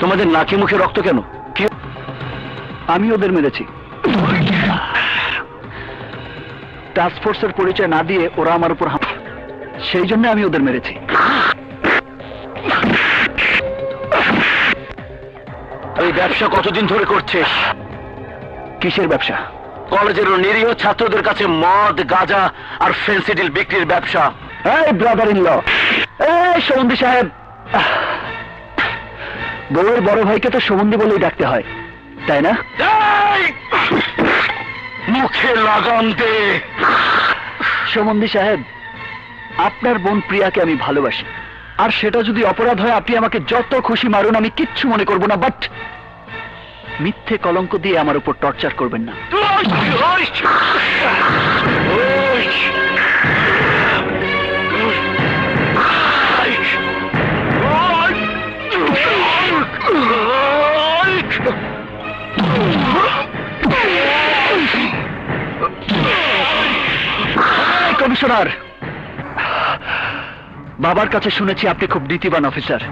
তোমাদের নাকি মুখে রক্ত কেন? আমি ওদের মেরেছি। টাস্ক ফোর্সের পরিচয় না দিয়ে ওরা আমার উপর সেই জন্য আমি ওদের মেরেছি। এই ব্যবসা কতদিন ধরে করছিস? কিসের ব্যবসা? কলেজের নিরীহ ছাত্রদের কাছে মদ, গাঁজা আর ফেন্সিডিল বিক্রির ব্যবসা। এই ব্রাদার ইন ল এই সমন্দি সাহেব। বউয়ের বড় ভাইকে তো সমন্দি বলেই ডাকতে হয় তাই না? মুখে লাগাম দে। সমন্দি সাহেব আপনার বোন প্রিয়াকে আমি ভালোবাসি। আর সেটা যদি অপরাধ হয় আপনি আমাকে যত খুশি মারুন আমি কিচ্ছু মনে করব না বাট মিথ্যে কলঙ্ক দিয়ে আমার উপর টর্চার করবেন না। কমিশনার। বাবার কাছে শুনেছি আপনি খুব নীতিবান অফিসার।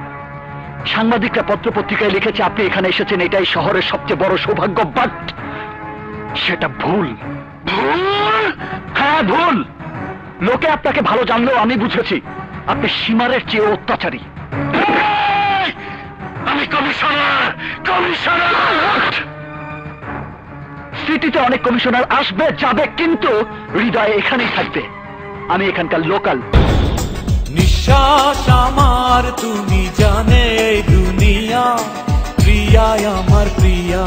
সাংবাদিকরা পত্র পত্রিকায় লিখেছে আপনি এখানে এসেছেন, এটাই শহরের সবচেয়ে বড় সৌভাগ্য, বাট সেটা ভুল। হ্যাঁ ভুল। লোকে আপনাকে ভালো জানলেও আমি বুঝেছি, আপনি সীমারের চেয়ে অত্যাচারী। আমি কমিশনার কমিশনার! সিটিতে অনেক কমিশনার আসবে, যাবে, কিন্তু হৃদয় এখানেই থাকবে। আমি এখানকার লোকাল। নিঃশ্বাস আমার তুমি জানে দুনিয়া প্রিয়া আমার প্রিয়া।